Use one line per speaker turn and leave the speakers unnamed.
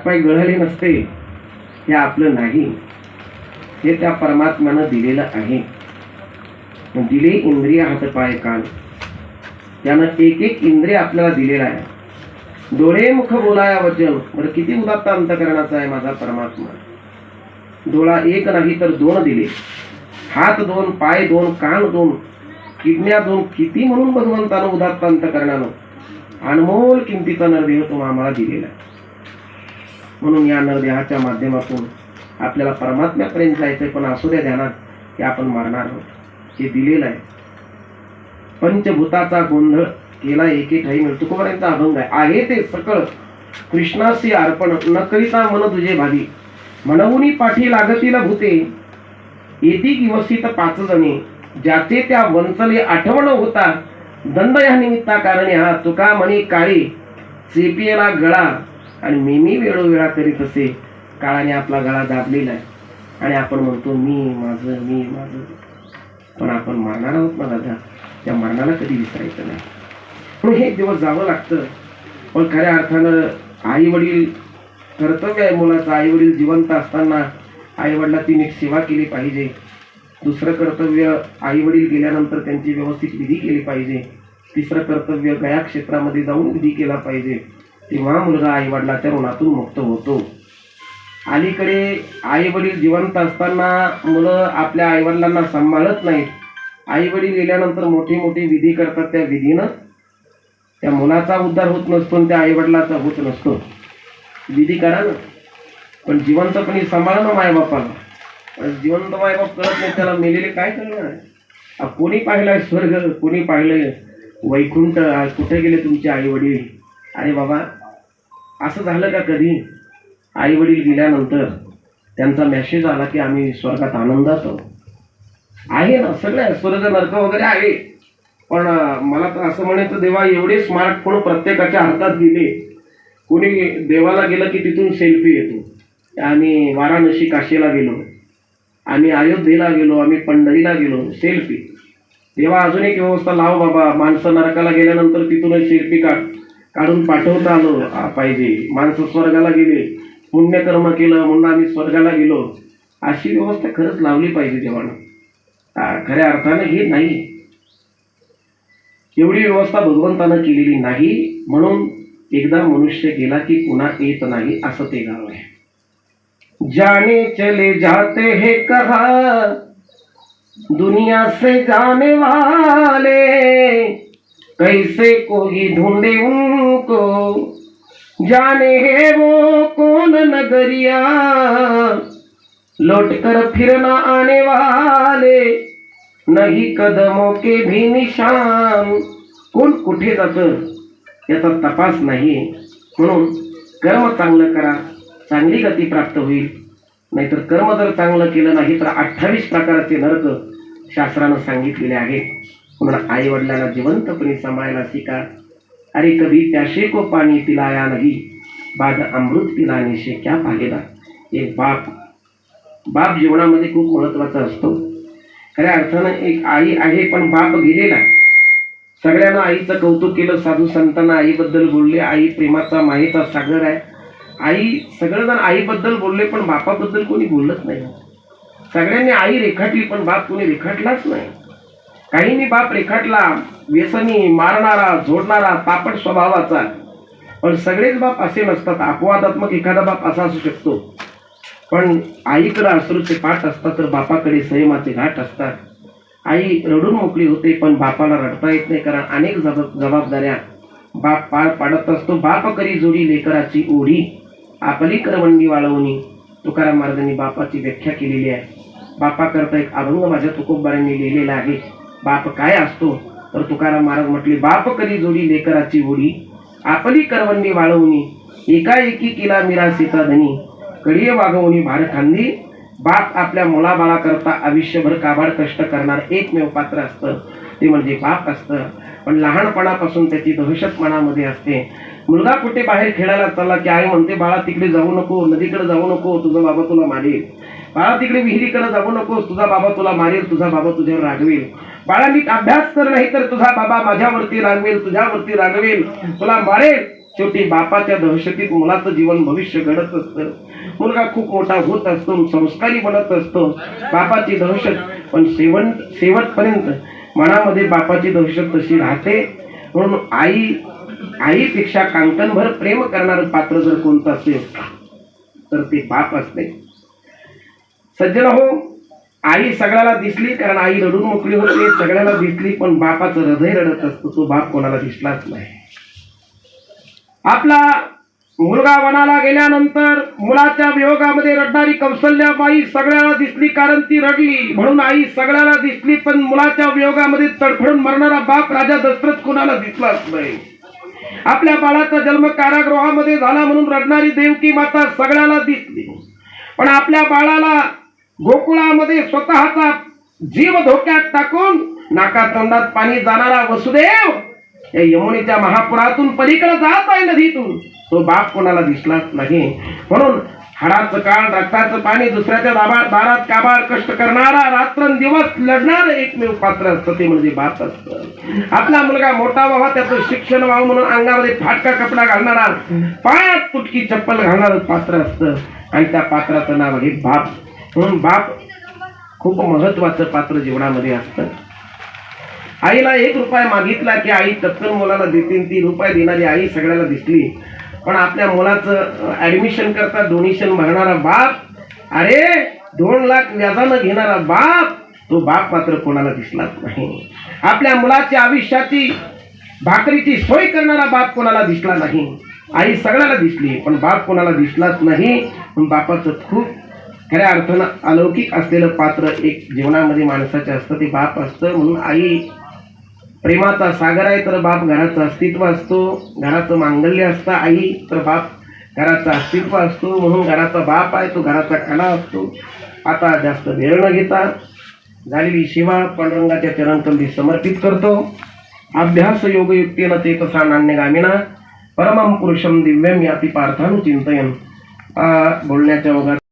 हातपाय गळले नसते हे आपलं नाही. हे त्या परमात्म्यानं दिलेलं आहे. दिले इंद्रिय हातपाय कान. त्यानं एक एक इंद्रिय आपल्याला दिलेला आहे. डोळे मुख बोलाया वचन. बरं किती उदात्त अंतकरणाचा आहे माझा परमात्मा. डोळा एक नाही तर दोन दिले. हात दोन पाय दोन कान दोन किडण्या दोन किती म्हणून भगवंतानं उदात्त अंतकरणानं अनमोल किमतीचा नरदेह तो आम्हाला दिलेला आहे. म्हणून या नरदेहाच्या माध्यमातून आपल्याला परमात्म्यापर्यंत जायचंय पण असू द्या ध्यानात की आपण मरणार आहोत. हे दिलेलं आहे. पंचभूताचा गोंधळ केला एके ठाई मिळतो. तुकोबारांचा अभंग आहे. आहे ते सकळ. कृष्णासी अर्पण. न करिता मन तुझे भावी म्हणून पाठी लागतील भूते. येती किवसित पाच जणी. ज्याचे त्या वंचले आठवण होता. दंड या निमित्ता कारण हा तुका म्हणे काळी. चेपियला गळा. आणि मी मी वेळोवेळा करीत असे. काळाने आपला गळा दाबलेला आहे. आणि आपण म्हणतो मी माझं मी माझं. पण आपण मरणार आहोत ना दादा? त्या मरणाला कधी विसरायचं नाही. म्हणून हे दिवस जावं लागतं पण खऱ्या अर्थानं आई वडील कर्तव्य आहे मुलाचं. आई वडील जिवंत असताना आई वडिलाची नीट सेवा केली पाहिजे. दुसरं कर्तव्य आई वडील गेल्यानंतर त्यांची व्यवस्थित विधी केली पाहिजे. तिसरं कर्तव्य गया क्षेत्रामध्ये जाऊन विधी केला पाहिजे. तेव्हा मुलगा आईवडिलाच्या ऋणातून मुक्त होतो. अलीकडे आई वडील जिवंत असताना मुलं आपल्या आईवडिलांना सांभाळत नाहीत. आई वडील गेल्यानंतर मोठी मोठी विधी करतात त्या विधीनं. त्या मुलाचा उद्धार होत नसतो आणि त्या आईवडिलाचा होत नसतो. विधी करा ना. पण जिवंतपणी सांभाळा ना मायबापाला. जिवंत मायबाप करत नाही त्याला मेलेले काय करणार आ, कोणी पाहिलंय स्वर्ग? कोणी पाहिलंय वैकुंठ? कुठे गेले तुमचे आई वडील? अरे बाबा असं झालं का कधी? आई वडील गेल्यानंतर त्यांचा मेसेज आला की आम्ही स्वर्गात आनंदात आहोत. आहे ना सगळ्या स्वर्ग नर्क वगैरे आहे. पण मला तर असं म्हणायचं देवा एवढे स्मार्टफोन प्रत्येकाच्या हातात गेले. कोणी देवाला गेलं की तिथून सेल्फी येतो. आम्ही वाराणसी काशीला गेलो. आम्ही अयोध्येला गेलो आम्ही पंढरीला गेलो. सेल्फी तेव्हा अजून एक व्यवस्था लाव बाबा. माणसं नरकाला गेल्यानंतर तिथूनच सेल्फी काढ. काढून पाठवता आलो पाहिजे. माणसं स्वर्गाला गेले. पुण्यकर्म केलं म्हणून आम्ही स्वर्गाला गेलो. अशी व्यवस्था खरंच लावली पाहिजे देवानं. खऱ्या अर्थानं हे नाही. एवढी व्यवस्था भगवंतानं केलेली नाही म्हणून एकदा मनुष्य गेला की पुन्हा येत नाही असं ते गाव आहे. जाने चले जाते हे कहा? दुनिया से जाने वाले कैसे कोई ढूंढे उनको? जाने है वो कौन नगरिया? लौट कर फिर न आने वाले नहीं कदमों के भी निशान। कोण कुठे जातं? याचा तपास नाही म्हणून कर्म चांगलं करा चांगली गती प्राप्त होईल. नाहीतर कर्म जर चांगलं केलं नाही तर अठ्ठावीस प्रकारचे नरक शास्त्रानं सांगितलेले आहेत. म्हणून आई वडिलांना जिवंतपणे सांभाळायला शिका. अरे कभी त्या को पाणी पिलाया नाही बाद अमृत पिलाने से क्या पाहिला. एक बाप बाप जीवनामध्ये खूप महत्त्वाचा असतो. खऱ्या अर्थानं एक आई आहे पण बाप गेलेला. सगळ्यांना आईचं कौतुक केलं साधू संतांना आईबद्दल बोलले आई प्रेमाचा मायेचा सागर आहे. आई सगळेजण आईबद्दल बोलले पण बापाबद्दल कोणी बोललंच नाही. सगळ्यांनी आई रेखाटली पण बाप कोणी रेखाटलाच नाही. काहींनी बाप रेखाटला व्यसनी मारणारा झोडणारा तापट स्वभावाचा. पण सगळेच बाप असे नसतात अपवादात्मक एखादा बाप असा असू शकतो. पण आईकडे अश्रूचे पाठ असतात तर बापाकडे संयमाचे घाट असतात. आई रडून मोकळी होते पण बापाला रडता येत नाही कारण अनेक जब जबाबदाऱ्या बाप पार पाडत असतो. बाप करी जोडी लेकराची ओढी आपली करवंडी वाळवणी. तुकाराम महाराजांनी बापाची व्याख्या केलेली आहे. बापाकरता एक अभंग माझ्या तुकोबारांनी लिहिलेला आहे. बाप काय असतो? तर तुकाराम महाराज म्हटले बाप करी जोडी लेकराची ओढी? आपली करवंडी वाळवणी एकाएकी केला मिरासीचा धनी कडिये वागवणी भार खांदी बाप आपल्या मुलाबाळाकरता आयुष्यभर काबाड कष्ट करणार एकमेव पात्र असतं. ते म्हणजे बाप असतं. पण लहानपणापासून त्याची दहशत मनामध्ये असते. मुलगा कुठे बाहेर खेळायला चालला की आई म्हणते बाळा तिकडे जाऊ नको नदीकडे जाऊ नको तुझा बाबा तुला मारेल बाळा तिकडे विहिरीकडे जाऊ नकोस. तुझा बाबा तुला मारेल तुझा बाबा तुझ्यावर रागवेल. बाळा नीट अभ्यास कर नाही तर तुझा बाबा माझ्यावरती रागवेल तुझ्यावरती रागवेल. तुला मारेल. शेवटी बापाच्या दहशतीत मुलाचं जीवन भविष्य घडत असतं. मुलगा खूप मोठा होत असतो संस्कारी बनत असतो. बापाची दहशत पण शेवट शेवटपर्यंत मनामध्ये बापाची दहशत तशी राहते. म्हणून आई आईपेक्षा कांकणभर प्रेम करणारं पात्र जर कोणतं असेल तर ते बाप असते. सज्जन हो आई सगळ्याला दिसली कारण आई रडून मोकळी होते सगळ्याला दिसली पण बापाचं हृदय रडत असतो तो बाप कोणाला दिसलाच नाही. आपला मुलगा वनाला गेल्यानंतर मुलाच्या वियोगामध्ये रडणारी कौशल्याबाई सगळ्याला दिसली कारण ती रडली. म्हणून आई सगळ्याला दिसली पण मुलाच्या वियोगामध्ये तडफडून मरणारा बाप राजा दशरथ कोणाला दिसलाच नाही. आपल्या बाळाचा जन्म कारागृहामध्ये झाला म्हणून रडणारी देवकी माता सगळ्याला दिसली. पण आपल्या बाळाला गोकुळामध्ये स्वतःचा जीव धोक्यात टाकून नाकातोंडात पाणी जाणारा वसुदेव या यमुनेच्या महापुरातून पलीकडे जात आहे नदीतून. तो बाप कोणाला दिसलाच नाही. म्हणून हाडाचं काळ रक्ताचं पाणी दुसऱ्याच्या दाबा दारात काबाड कष्ट करणारा रात्रंदिवस लढणार एकमेव पात्र असतं ते म्हणजे बाप असतं. आपला मुलगा मोठा व्हावा त्याचं शिक्षण व्हावं म्हणून अंगामध्ये फाटका कपडा घालणारा पायात तुटकी चप्पल घालणारं पात्र असतं. आणि त्या पात्राचं नाव आहे बाप. म्हणून बाप खूप महत्वाचं पात्र जीवनामध्ये असतं. आईला एक रुपया मागितला की आई तत्कन मुलाला देतील ती रुपये देणारी आई सगळ्याला दिसली. पण आपल्या मुलाचं ऍडमिशन करता डोनेशन भरणारा बाप अरे दोन लाख व्याजानं घेणारा बाप तो बाप मात्र कोणाला दिसलाच नाही. आपल्या मुलाच्या आयुष्याची भाकरीची सोय करणारा बाप कोणाला दिसला नाही. आई सगळ्याला दिसली पण बाप कोणाला दिसलाच नाही. पण बापाचं खूप खऱ्या अर्थानं अलौकिक असलेलं पात्र एक जीवनामध्ये माणसाचे असतं ते बाप असतं. म्हणून आई प्रेमाचा सागर आहे तर बाप घराचं अस्तित्व असतो. घराचं मांगल्य असतं आई तर बाप घराचं अस्तित्व असतो. म्हणून घराचा बाप आहे तो घराचा कणा असतो. आता जास्त वेळ न घेता झालेली शिवा पांडुरंगाच्या चरणकंदी समर्पित करतो. अभ्यास योगयुक्तीनं ते कसा नान्यगामिना परमम पुरुषम दिव्यम याती पार्थानु चिंतयन बोलण्याच्या ओघात